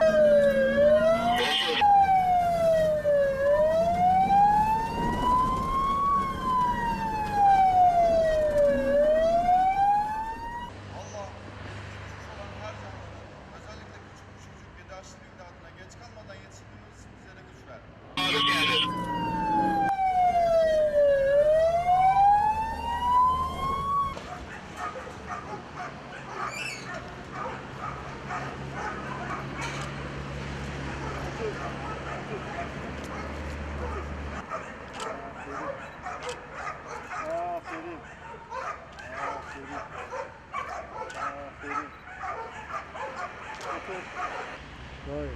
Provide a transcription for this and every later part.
Allah Vay.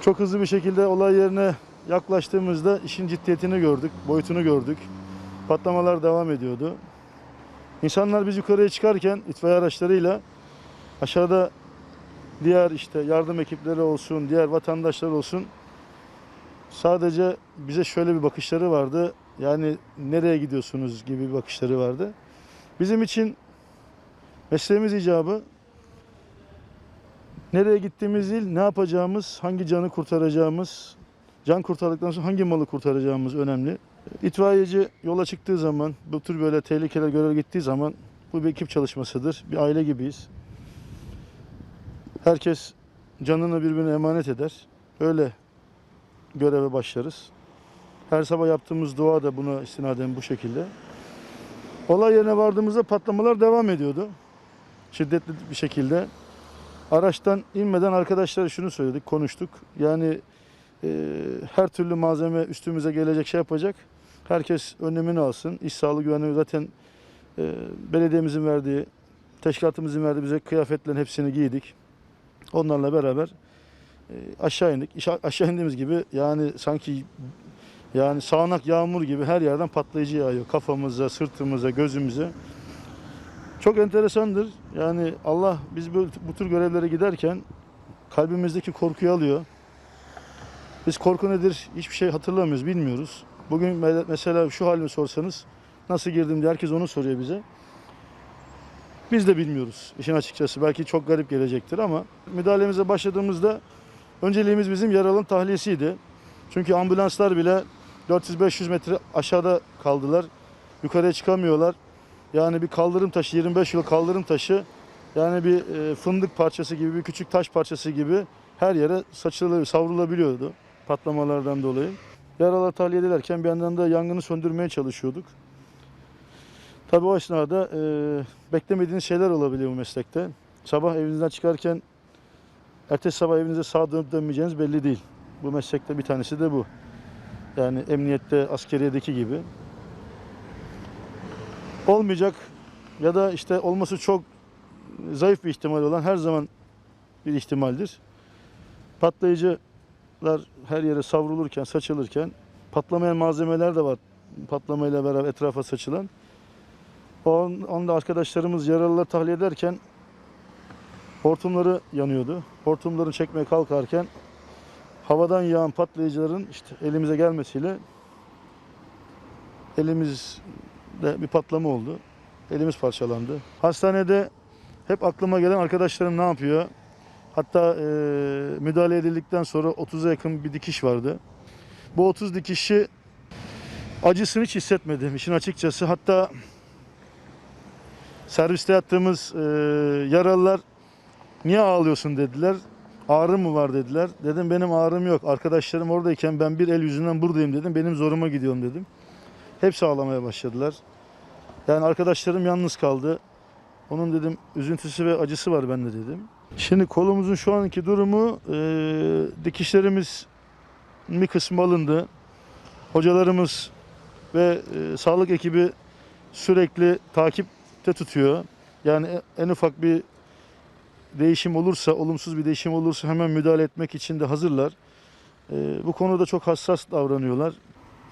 Çok hızlı bir şekilde olay yerine yaklaştığımızda işin ciddiyetini gördük, boyutunu gördük. Patlamalar devam ediyordu. İnsanlar biz yukarıya çıkarken itfaiye araçlarıyla aşağıda diğer işte yardım ekipleri olsun, diğer vatandaşlar olsun sadece bize şöyle bir bakışları vardı. Yani nereye gidiyorsunuz gibi bakışları vardı. Bizim için mesleğimiz icabı nereye gittiğimiz değil, ne yapacağımız, hangi canı kurtaracağımız, can kurtardıktan sonra hangi malı kurtaracağımız önemli. İtfaiyeci yola çıktığı zaman, bu tür böyle tehlikeler göreve gittiği zaman bu bir ekip çalışmasıdır. Bir aile gibiyiz. Herkes canını birbirine emanet eder. Öyle göreve başlarız. Her sabah yaptığımız dua da buna istinaden bu şekilde. Olay yerine vardığımızda patlamalar devam ediyordu. Şiddetli bir şekilde. Araçtan inmeden arkadaşlara şunu söyledik, konuştuk. Yani e, her türlü malzeme üstümüze gelecek şey yapacak. Herkes önlemini alsın. İş sağlığı güvenliği zaten e, belediyemizin verdiği, teşkilatımızın verdiği bize kıyafetlerin hepsini giydik. Onlarla beraber e, aşağı indik. Aşağı indiğimiz gibi yani sanki yani sağanak yağmur gibi her yerden patlayıcı yağıyor. Kafamıza, sırtımıza, gözümüze. Çok enteresandır. Yani Allah biz bu, tür görevlere giderken kalbimizdeki korkuyu alıyor. Biz korku nedir hiçbir şey hatırlamıyoruz, bilmiyoruz. Bugün me- mesela şu halimi sorsanız nasıl girdim diye herkes onu soruyor bize. Biz de bilmiyoruz işin açıkçası. Belki çok garip gelecektir ama müdahalemize başladığımızda önceliğimiz bizim yaralının tahliyesiydi. Çünkü ambulanslar bile 400-500 metre aşağıda kaldılar. Yukarıya çıkamıyorlar. Yani bir kaldırım taşı, 25 yıl kaldırım taşı yani bir e, fındık parçası gibi, bir küçük taş parçası gibi her yere saçılabiliyor, savrulabiliyordu patlamalardan dolayı. Yaralar tahliye edilerken bir yandan da yangını söndürmeye çalışıyorduk. Tabii o esnada e, beklemediğiniz şeyler olabiliyor bu meslekte. Sabah evinizden çıkarken ertesi sabah evinize sağ dönüp dönmeyeceğiniz belli değil. Bu meslekte bir tanesi de bu. Yani emniyette, askeriyedeki gibi. Olmayacak ya da işte olması çok zayıf bir ihtimal olan her zaman bir ihtimaldir. Patlayıcılar her yere savrulurken, saçılırken patlamayan malzemeler de var. Patlamayla beraber etrafa saçılan. O anda arkadaşlarımız yaralıları tahliye ederken hortumları yanıyordu. Hortumları çekmeye kalkarken havadan yağan patlayıcıların işte elimize gelmesiyle elimizde bir patlama oldu. Elimiz parçalandı. Hastanede hep aklıma gelen arkadaşlarım ne yapıyor? Hatta e, müdahale edildikten sonra 30'a yakın bir dikiş vardı. Bu 30 dikişi acısını hiç hissetmedim işin açıkçası. Hatta serviste yattığımız e, yaralılar niye ağlıyorsun dediler. Ağrı mı var dediler. Dedim benim ağrım yok. Arkadaşlarım oradayken ben bir el yüzünden buradayım dedim. Benim zoruma gidiyorum dedim. Hepsi ağlamaya başladılar. Yani arkadaşlarım yalnız kaldı. Onun dedim üzüntüsü ve acısı var bende dedim. Şimdi kolumuzun şu anki durumu e, dikişlerimiz bir kısmı alındı. Hocalarımız ve e, sağlık ekibi sürekli takipte tutuyor. Yani en ufak bir değişim olursa, olumsuz bir değişim olursa hemen müdahale etmek için de hazırlar. E, bu konuda çok hassas davranıyorlar.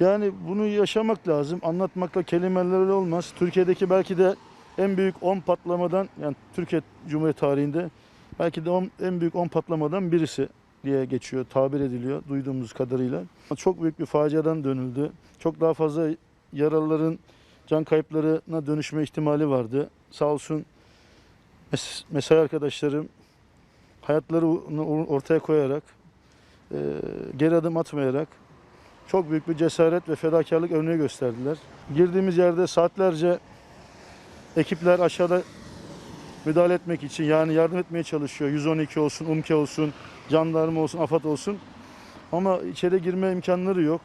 Yani bunu yaşamak lazım. Anlatmakla kelimelerle olmaz. Türkiye'deki belki de en büyük 10 patlamadan yani Türkiye Cumhuriyeti tarihinde belki de on- en büyük 10 patlamadan birisi diye geçiyor, tabir ediliyor duyduğumuz kadarıyla. Çok büyük bir faciadan dönüldü. Çok daha fazla yaralıların can kayıplarına dönüşme ihtimali vardı. Sağ olsun mes- mesai arkadaşlarım hayatlarını ortaya koyarak, e, geri adım atmayarak çok büyük bir cesaret ve fedakarlık örneği gösterdiler. Girdiğimiz yerde saatlerce ekipler aşağıda müdahale etmek için yani yardım etmeye çalışıyor. 112 olsun, UMKE olsun, jandarma olsun, AFAD olsun. Ama içeri girme imkanları yok.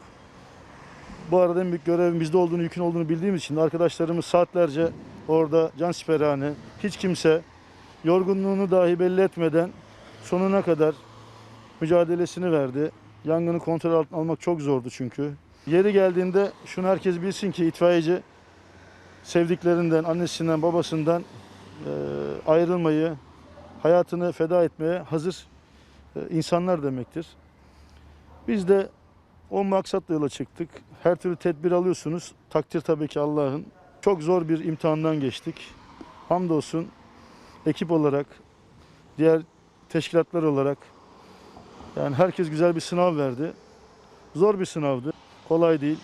Bu arada en büyük görevin bizde olduğunu, yükün olduğunu bildiğimiz için arkadaşlarımız saatlerce orada can siperhane, hiç kimse yorgunluğunu dahi belli etmeden sonuna kadar mücadelesini verdi. Yangını kontrol altına almak çok zordu çünkü. Yeri geldiğinde şunu herkes bilsin ki itfaiyeci sevdiklerinden, annesinden, babasından e, ayrılmayı, hayatını feda etmeye hazır e, insanlar demektir. Biz de o maksatla yola çıktık. Her türlü tedbir alıyorsunuz. Takdir tabii ki Allah'ın. Çok zor bir imtihandan geçtik. Hamdolsun ekip olarak, diğer teşkilatlar olarak yani herkes güzel bir sınav verdi. Zor bir sınavdı. Kolay değil.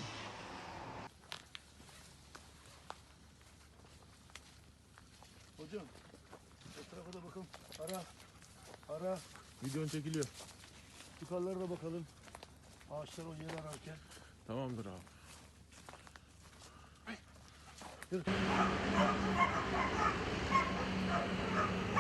Hocam, etrafa da bakalım. Ara, ara. Videon çekiliyor. Yukarılara da bakalım. Ağaçlar o yeri ararken. Tamamdır abi. Yürü. あっ。